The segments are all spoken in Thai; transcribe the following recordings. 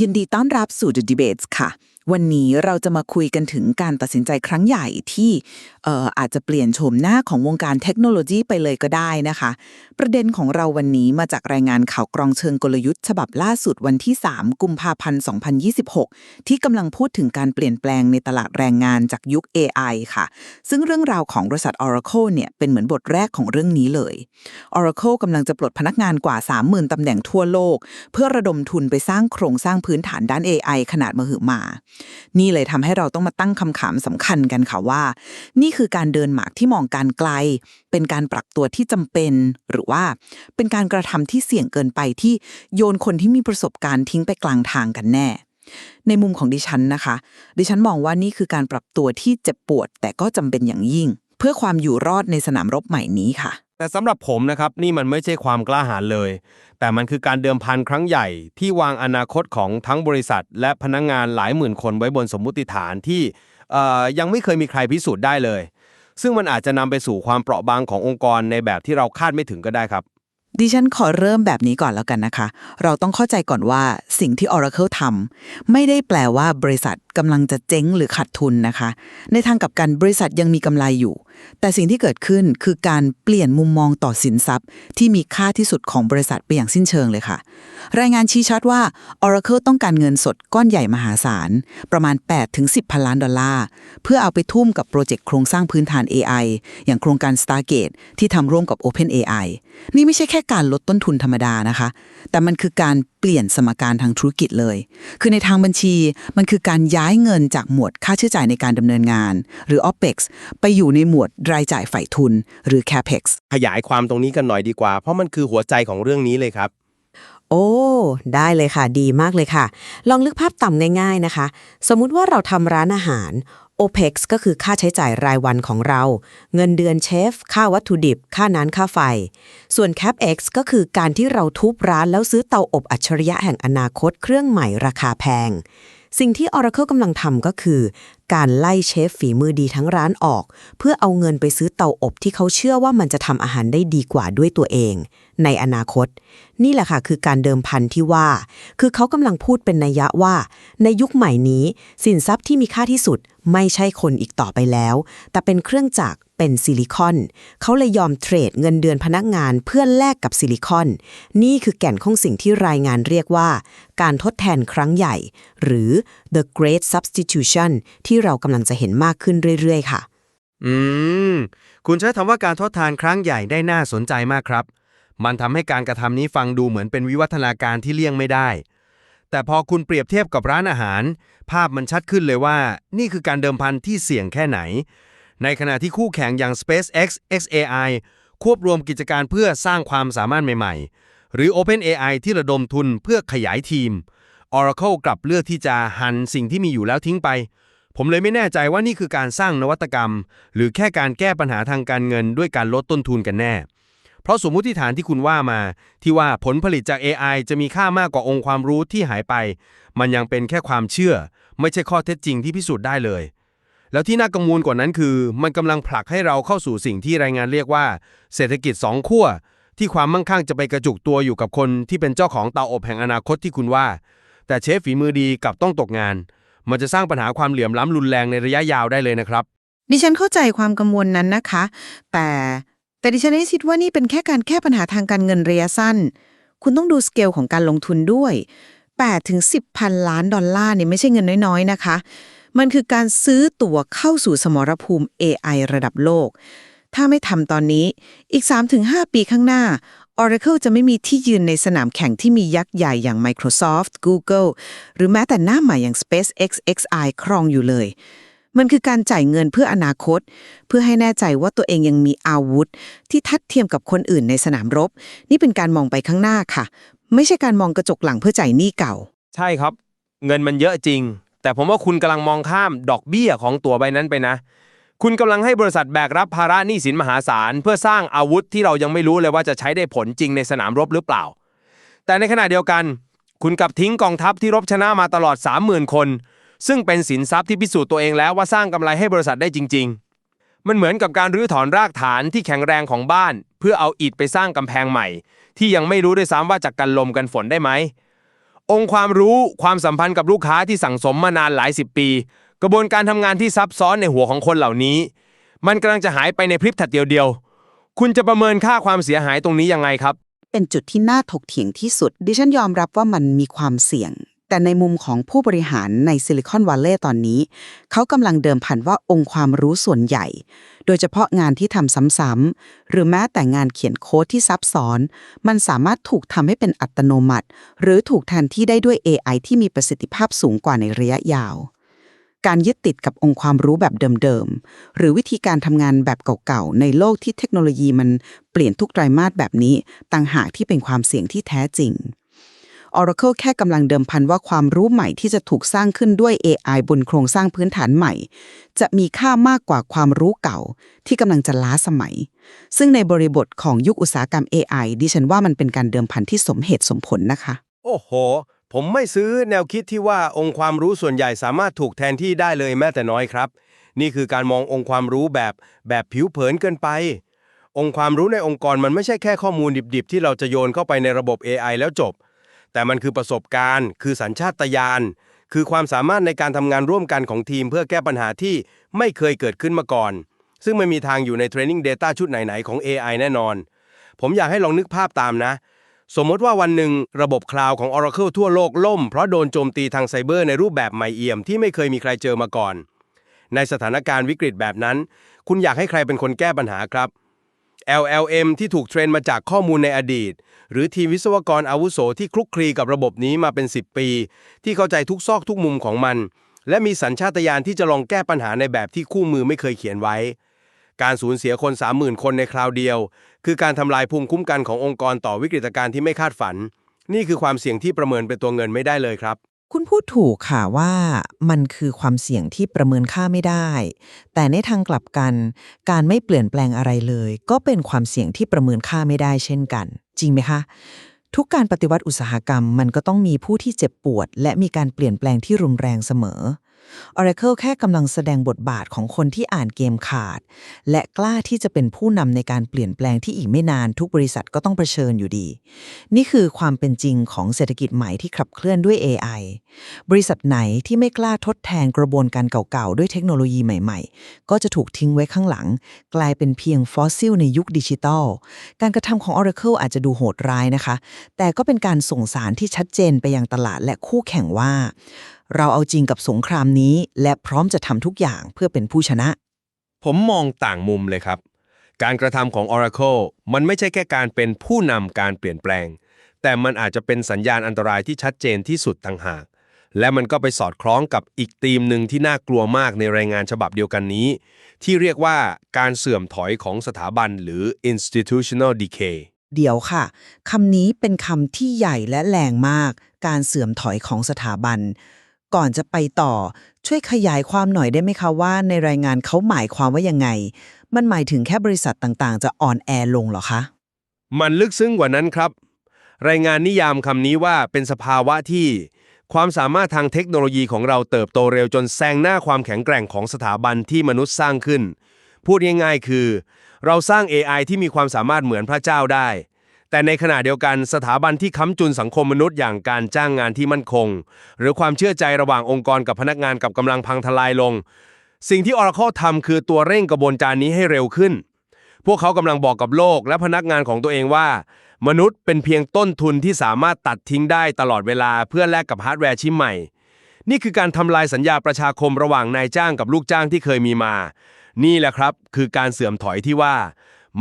ยินดีต้อนรับสู่ The Debates ค่ะ วันนี้เราจะมาคุยกันถึงการตัดสินใจครั้งใหญ่ที่เอ่ออาจจะเปลี่ยนโฉมหน้าของวงการเทคโนโลยีไปเลยก็ได้นะคะ ประเด็นของเราวันนี้มาจากรายงานข่าวกรองเชิงกลยุทธ์ ฉบับล่าสุดวันที่ 3 กุมภาพันธ์ 2026 ที่กำลังพูดถึงการเปลี่ยนแปลงในตลาดแรงงานจากยุค AI ค่ะ ซึ่งเรื่องราวของบริษัท Oracle เนี่ยเป็นเหมือนบทแรกของเรื่องนี้เลย Oracle กำลังจะปลดพนักงานกว่า 30,000ตำแหน่งทั่วโลก เพื่อระดมทุนไปสร้างโครงสร้างพื้นฐานด้าน AI ขนาดมหึมา นี่เลยทำให้เราต้องมาตั้งคำถามสำคัญกันค่ะว่า นี่คือการเดินหมากที่มองการไกล เป็นการปรับตัวที่จำเป็น หรือว่าเป็นการกระทำที่เสี่ยงเกินไปที่โยนคนที่มีประสบการณ์ทิ้งไปกลางทางกันแน่ ในมุมของดิฉันนะคะ ดิฉันมองว่านี่คือการปรับตัวที่เจ็บปวด แต่ก็จำเป็นอย่างยิ่ง เพื่อความอยู่รอดในสนามรบใหม่นี้ค่ะ แต่สำหรับผมนะครับนี่มันไม่ใช่ความกล้าหาญเลย แต่มันคือการเดิมพันครั้งใหญ่ที่วางอนาคตของทั้งบริษัท และพนักงงานหลายหมื่นคนไว้บนสมมุติฐานที่ยังไม่เคยมีใครพิสูจน์ได้เลย ซึ่งมันอาจจะนำไปสู่ความเปราะบางขององค์กรในแบบที่เราคาดไม่ถึงก็ได้ครับ ดิฉันขอเริ่มแบบนี้ก่อนแล้วกันนะคะ เราต้องเข้าใจก่อนว่าสิ่งที่ Oracle ทำไม่ได้แปลว่าบริษัทกำลังจะเจ๊งหรือขาดทุนนะคะ ในทางกับกันบริษัทยังมีกำไรอยู่ แต่สิ่งที่เกิดขึ้นคือการเปลี่ยนมุมมองต่อสินทรัพย์ ที่มีค่าที่สุดของบริษัทไปอย่างสิ้นเชิงเลยค่ะ รายงานชี้ชัดว่า Oracle ต้องการเงินสดก้อนใหญ่มหาศาล ประมาณ 8-10 พันล้านดอลลาร์ เพื่อเอาไปทุ่มกับโปรเจกต์โครงสร้างพื้นฐาน AI อย่างโครงการ Stargate ที่ทำร่วมกับ OpenAI นี่ไม่ใช่แค่การลดต้นทุนธรรมดานะคะ แต่มันคือการเปลี่ยนสมการทางธุรกิจเลย คือในทางบัญชีมันคือการย้ายเงินจากหมวดค่าใช้จ่ายในการดำเนินงาน หรือ OPEX ไปอยู่ในหมวดรายจ่ายฝ่ายทุน หรือ CAPEX ขยายความตรงนี้กันหน่อยดีกว่า เพราะมันคือหัวใจของเรื่องนี้เลยครับ โอ้ ได้เลยค่ะ ดีมากเลยค่ะ ลองนึกภาพต่ำง่าย ๆนะคะ สมมุติว่าเราทำร้านอาหาร OPEX ก็คือค่าใช้จ่ายรายวันของเรา เงินเดือนเชฟ ค่าวัตถุดิบ ค่าน้ำค่าไฟ ส่วน CapEx ก็คือการที่เราทุบร้านแล้วซื้อเตาอบอัจฉริยะแห่งอนาคตเครื่องใหม่ราคาแพง สิ่งที่ Oracle กำลังทำก็คือ การไล่เชฟฝีมือดีทั้งร้านออก เพื่อเอาเงินไปซื้อเตาอบที่เขาเชื่อว่ามันจะทำอาหารได้ดีกว่าด้วยตัวเอง ในอนาคต นี่แหละค่ะคือการเดิมพันที่ว่า คือเขากำลังพูดเป็นนัยยะว่า ในยุคใหม่นี้ สินทรัพย์ที่มีค่าที่สุดไม่ใช่คนอีกต่อไปแล้ว แต่เป็นเครื่องจักรเป็นซิลิคอน เขาเลยยอมเทรดเงินเดือนพนักงานเพื่อแลกกับซิลิคอน นี่คือแก่นของสิ่งที่รายงานเรียกว่า การทดแทนครั้งใหญ่ หรือ the great substitution ที่เรากำลังจะเห็นมากขึ้นเรื่อย ๆ ค่ะ อืม คุณใช้คำว่าการทดแทนครั้งใหญ่ได้น่าสนใจมากครับ มันทำให้การกระทำนี้ฟังดูเหมือนเป็นวิวัฒนาการที่เลี่ยงไม่ได้ แต่พอคุณเปรียบเทียบกับร้านอาหาร ภาพมันชัดขึ้นเลยว่า นี่คือการเดิมพันที่เสี่ยงแค่ไหน ในขณะที่คู่แข่งอย่าง SpaceX XAI ควบรวมกิจการเพื่อสร้างความสามารถใหม่ๆ หรือ OpenAI ที่ระดมทุนเพื่อขยายทีม Oracle กลับเลือกที่จะหันสิ่งที่มีอยู่แล้วทิ้งไป ผมเลยไม่แน่ใจว่านี่คือการสร้างนวัตกรรม หรือแค่การแก้ปัญหาทางการเงินด้วยการลดต้นทุนกันแน่ เพราะสมมุติฐานที่คุณว่ามา ที่ว่าผลผลิตจาก AI จะมีค่ามากกว่าองค์ความรู้ที่หายไป มันยังเป็นแค่ความเชื่อ ไม่ใช่ข้อเท็จจริงที่พิสูจน์ได้เลย แล้วที่น่ากังวลกว่านั้นคือ มันกำลังผลักให้เราเข้าสู่สิ่งที่รายงานเรียกว่า เศรษฐกิจสองขั้วที่ความมั่งคั่งจะไปกระจุกตัวอยู่กับคนที่เป็นเจ้าของเตาอบแห่งอนาคตที่คุณว่า แต่เชฟฝีมือดีกลับต้องตกงาน มันจะสร้างปัญหาความเหลื่อมล้ำรุนแรงในระยะยาวได้เลยนะครับ ดิฉันเข้าใจความกังวลนั้นนะคะ แต่ แต่ดิฉันคิดว่านี่เป็นแค่การแก้ปัญหาทางการเงินระยะสั้น คุณต้องดูสเกลของการลงทุนด้วย8ถึง10พันล้านดอลลาร์เนี่ยไม่ใช่เงินน้อยๆนะคะ มันคือการซื้อตั๋วเข้าสู่สมรภูมิ AI ระดับโลก ถ้าไม่ทำตอนนี้อีก 3-5 ปีข้างหน้า Oracle จะไม่มีที่ยืนในสนามแข่งที่มียักษ์ใหญ่อย่าง Microsoft Google หรือแม้แต่หน้าใหม่อย่าง SpaceX XI ครองอยู่เลย มันคือการจ่ายเงินเพื่ออนาคต เพื่อให้แน่ใจว่าตัวเองยังมีอาวุธ ที่ทัดเทียมกับคนอื่นในสนามรบ นี่เป็นการมองไปข้างหน้าค่ะ ไม่ใช่การมองกระจกหลังเพื่อจ่ายหนี้เก่า ใช่ครับ เงินมันเยอะจริง แต่ผมว่าคุณกำลังมองข้ามดอกเบี้ยของตั๋วใบนั้นไปนะ คุณกำลังให้บริษัทแบกรับภาระหนี้สินมหาศาล เพื่อสร้างอาวุธที่เรายังไม่รู้เลยว่าจะใช้ได้ผลจริงในสนามรบหรือเปล่า แต่ในขณะเดียวกัน คุณกลับทิ้งกองทัพที่รบชนะมาตลอด 30,000 คน ซึ่งเป็นสินทรัพย์ที่พิสูจน์ตัวเองแล้วว่าสร้างกำไรให้บริษัทได้จริง ๆ มันเหมือนกับการรื้อถอนรากฐานที่แข็งแรงของบ้าน เพื่อเอาอิฐไปสร้างกำแพงใหม่ ที่ยังไม่รู้ด้วยซ้ำว่าจะกันลมกันฝนได้ไหมองค์ความรู้ความสัมพันธ์กับลูกค้าที่สั่งสมมานานหลายสิบปี กระบวนการทำงานที่ซับซ้อนในหัวของคนเหล่านี้ มันกำลังจะหายไปในพริบถัดเดียวๆคุณจะประเมินค่าความเสียหายตรงนี้ยังไงครับ เป็นจุดที่น่าถกเถียงที่สุด ดิฉันยอมรับว่ามันมีความเสี่ยง แต่ในมุมของผู้บริหารในซิลิคอนวัลเลย์ตอนนี้ เขากำลังเดิมพันว่าองค์ความรู้ส่วนใหญ่ โดยเฉพาะงานที่ทำซ้ำๆหรือแม้แต่งานเขียนโค้ดที่ซับซ้อน มันสามารถถูกทำให้เป็นอัตโนมัติ หรือถูกแทนที่ได้ด้วย AI ที่มีประสิทธิภาพสูงกว่าในระยะยาว การยึดติดกับองค์ความรู้แบบเดิมๆ หรือวิธีการทำงานแบบเก่าๆ ในโลกที่เทคโนโลยีมันเปลี่ยนทุกไตรมาสแบบนี้ต่างหากที่เป็นความเสี่ยงที่แท้จริง Oracle แค่กำลังเดิมพันว่าความรู้ใหม่ที่จะถูกสร้างขึ้นด้วย AI บนโครงสร้างพื้นฐานใหม่ จะมีค่ามากกว่าความรู้เก่า ที่กำลังจะล้าสมัย ซึ่งในบริบทของยุคอุตสาหกรรม AI ดิฉันว่ามันเป็นการเดิมพันที่สมเหตุสมผลนะคะ โอ้โห ผมไม่ซื้อแนวคิดที่ว่าองค์ความรู้ส่วนใหญ่สามารถถูกแทนที่ได้เลยแม้แต่น้อยครับ นี่คือการมององค์ความรู้แบบแบบผิวเผินเกินไปองค์ความรู้ในองค์กรมันไม่ใช่แค่ข้อมูลดิบๆ ที่เราจะโยนเข้าไปในระบบ AI แล้วจบ แต่มันคือประสบการณ์ คือสัญชาตญาณ คือความสามารถในการทำงานร่วมกันของทีม เพื่อแก้ปัญหาที่ไม่เคยเกิดขึ้นมาก่อน ซึ่งไม่มีทางอยู่ใน Training Data ชุดไหน ๆ ของ AI แน่นอน ผมอยากให้ลองนึกภาพตามนะ สมมติว่าวันหนึ่งระบบคลาวด์ของ Oracle ทั่วโลกล่ม เพราะโดนโจมตีทางไซเบอร์ในรูปแบบใหม่เอี่ยมที่ไม่เคยมีใครเจอมาก่อน ในสถานการณ์วิกฤตแบบนั้น คุณอยากให้ใครเป็นคนแก้ปัญหาครับ LLM ที่ถูกเทรนมาจากข้อมูลในอดีต หรือทีมวิศวกรอาวุโสที่คลุกคลีกับระบบนี้มาเป็น 10 ปี ที่เข้าใจทุกซอกทุกมุมของมัน และมีสัญชาตญาณที่จะลองแก้ปัญหาในแบบที่คู่มือไม่เคยเขียนไว้ การสูญเสียคน 30,000 คนในคราวเดียว คือการทำลายภูมิคุ้มกันขององค์กรต่อวิกฤตการณ์ที่ไม่คาดฝัน นี่คือความเสี่ยงที่ประเมินเป็นตัวเงินไม่ได้เลยครับ คุณพูดถูกค่ะว่ามันคือความเสี่ยงที่ประเมินค่าไม่ได้ แต่ในทางกลับกัน การไม่เปลี่ยนแปลงอะไรเลย ก็เป็นความเสี่ยงที่ประเมินค่าไม่ได้เช่นกัน จริงไหมคะ ทุกการปฏิวัติอุตสาหกรรมมันก็ต้องมีผู้ที่เจ็บปวด และมีการเปลี่ยนแปลงที่รุนแรงเสมอ Oracle แค่กำลังแสดงบทบาทของคนที่อ่านเกมขาด และกล้าที่จะเป็นผู้นำในการเปลี่ยนแปลงที่อีกไม่นานทุกบริษัทก็ต้องเผชิญอยู่ดี นี่คือความเป็นจริงของเศรษฐกิจใหม่ที่ขับเคลื่อนด้วย AI บริษัทไหนที่ไม่กล้าทดแทนกระบวนการเก่าๆ ด้วยเทคโนโลยีใหม่ๆ ก็จะถูกทิ้งไว้ข้างหลัง กลายเป็นเพียงฟอสซิลในยุคดิจิทัลการกระทำของ Oracle อาจจะดูโหดร้ายนะคะ แต่ก็เป็นการส่งสารที่ชัดเจนไปยังตลาดและคู่แข่งว่า เราเอาจริงกับสงครามนี้ และพร้อมจะทำทุกอย่างเพื่อเป็นผู้ชนะ ผมมองต่างมุมเลยครับ การกระทำของ Oracle มันไม่ใช่แค่การเป็นผู้นำการเปลี่ยนแปลง แต่มันอาจจะเป็นสัญญาณอันตรายที่ชัดเจนที่สุดต่างหาก และมันก็ไปสอดคล้องกับอีกธีมหนึ่งที่น่ากลัวมากในรายงานฉบับเดียวกันนี้ ที่เรียกว่าการเสื่อมถอยของสถาบันหรือ institutional decay เดี๋ยวค่ะคำนี้เป็นคำที่ใหญ่และแรงมาก การเสื่อมถอยของสถาบัน ก่อนจะไปต่อ ช่วยขยายความหน่อยได้ไหมคะว่าในรายงานเขาหมายความว่ายังไง มันหมายถึงแค่บริษัทต่างๆ จะอ่อนแอลงเหรอคะ มันลึกซึ้งกว่านั้นครับ รายงานนิยามคำนี้ว่าเป็นสภาวะที่ ความสามารถทางเทคโนโลยีของเราเติบโตเร็วจนแซงหน้าความแข็งแกร่งของสถาบันที่มนุษย์สร้างขึ้น พูดง่ายๆ คือ เราสร้าง AI ที่มีความสามารถเหมือนพระเจ้าได้ แต่ในขณะเดียวกันสถาบันที่ค้ำจุนสังคมมนุษย์อย่างการจ้างงานที่มั่นคง หรือความเชื่อใจระหว่างองค์กรกับพนักงานกับกำลังพังทลายลง สิ่งที่ Oracle ทำคือตัวเร่งกระบวนการนี้ให้เร็วขึ้น พวกเขากำลังบอกกับโลกและพนักงานของตัวเองว่า มนุษย์เป็นเพียงต้นทุนที่สามารถตัดทิ้งได้ตลอดเวลาเพื่อแลกกับฮาร์ดแวร์ชิ้นใหม่ นี่คือการทำลายสัญญาประชาคมระหว่างนายจ้างกับลูกจ้างที่เคยมีมา นี่แหละครับ คือการเสื่อมถอยที่ว่า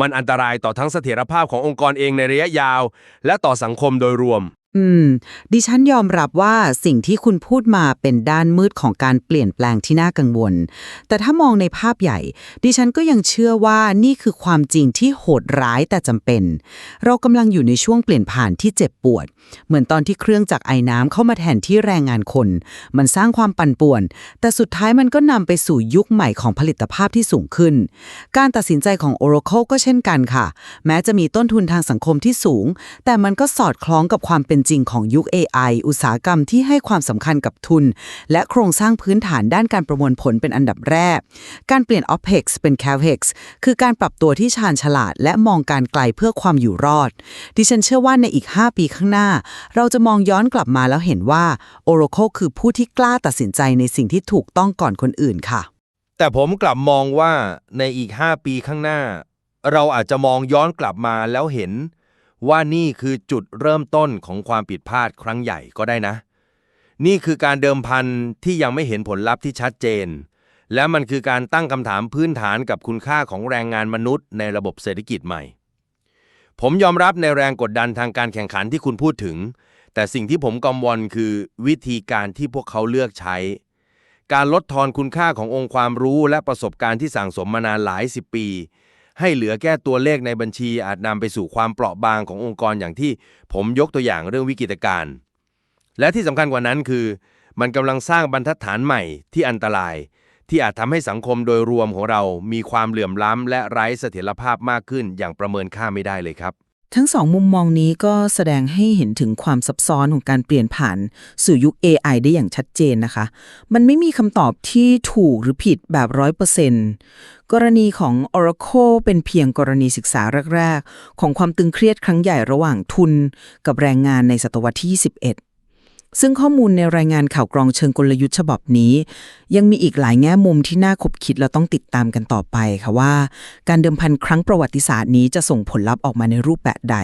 มันอันตรายต่อทั้งเสถียรภาพขององค์กรเองในระยะยาว และต่อสังคมโดยรวม อืม ดิฉันยอมรับว่าสิ่งที่คุณพูดมาเป็นด้านมืดของการเปลี่ยนแปลงที่น่ากังวล แต่ถ้ามองในภาพใหญ่ ดิฉันก็ยังเชื่อว่านี่คือความจริงที่โหดร้ายแต่จำเป็น เรากำลังอยู่ในช่วงเปลี่ยนผ่านที่เจ็บปวด เหมือนตอนที่เครื่องจักรไอ้น้ำเข้ามาแทนที่แรงงานคน มันสร้างความปั่นป่วน แต่สุดท้ายมันก็นำไปสู่ยุคใหม่ของผลิตภาพที่สูงขึ้น การตัดสินใจของ Oracle ก็เช่นกันค่ะ แม้จะมีต้นทุนทางสังคมที่สูง แต่มันก็สอดคล้องกับความเป็นนจริงของยุค AI อุตสาหกรรมที่ให้ความสำคัญกับทุน และโครงสร้างพื้นฐานด้านการประมวลผลเป็นอันดับแรก การเปลี่ยน OPEX เป็น CAPEX คือการปรับตัวที่ชาญฉลาด และมองการไกลเพื่อความอยู่รอด ดิฉันเชื่อว่าในอีก 5 ปีข้างหน้า เราจะมองย้อนกลับมาแล้วเห็นว่า Oracle คือผู้ที่กล้าตัดสินใจในสิ่งที่ถูกต้องก่อนคนอื่นค่ะ แต่ผมกลับมองว่าในอีก 5 ปีข้างหน้า เราอาจจะมองย้อนกลับมาแล้วเห็น ว่านี่คือจุดเริ่มต้นของความผิดพลาดครั้งใหญ่ก็ได้นะ นี่คือการเดิมพันที่ยังไม่เห็นผลลัพธ์ที่ชัดเจน และมันคือการตั้งคำถามพื้นฐานกับคุณค่าของแรงงานมนุษย์ในระบบเศรษฐกิจใหม่ ผมยอมรับในแรงกดดันทางการแข่งขันที่คุณพูดถึง แต่สิ่งที่ผมกังวลคือวิธีการที่พวกเขาเลือกใช้ การลดทอนคุณค่าขององค์ความรู้และประสบการณ์ที่สั่งสมมานานหลายสิบปี ให้เหลือแค่ตัวเลขในบัญชีอาจนำไปสู่ความเปราะบางขององค์กรอย่างที่ผมยกตัวอย่างเรื่องวิกฤตการณ์และที่สำคัญกว่านั้นคือ มันกำลังสร้างบรรทัดฐานใหม่ที่อันตราย ที่อาจทำให้สังคมโดยรวมของเรามีความเหลื่อมล้ำและไร้เสถียรภาพมากขึ้นอย่างประเมินค่าไม่ได้เลยครับ ทั้งสองมุมมองนี้ก็แสดงให้เห็นถึงความซับซ้อนของการเปลี่ยนผ่านสู่ยุค AI ได้อย่างชัดเจนนะคะ มันไม่มีคำตอบที่ถูกหรือผิดแบบร้อยเปอร์เซนต์กรณีของ Oracle เป็นเพียงกรณีศึกษาแรก ๆ ของความตึงเครียดครั้งใหญ่ระหว่างทุนกับแรงงานในศตวรรษที่ 21 ซึ่งข้อมูลในรายงานข่าวกรองเชิงกลยุทธ์ฉบับนี้ ยังมีอีกหลายแง่มุมที่น่าคบคิดและต้องติดตามกันต่อไปค่ะว่า การเดิมพันครั้งประวัติศาสตร์นี้จะส่งผลลัพธ์ออกมาในรูปแบบใด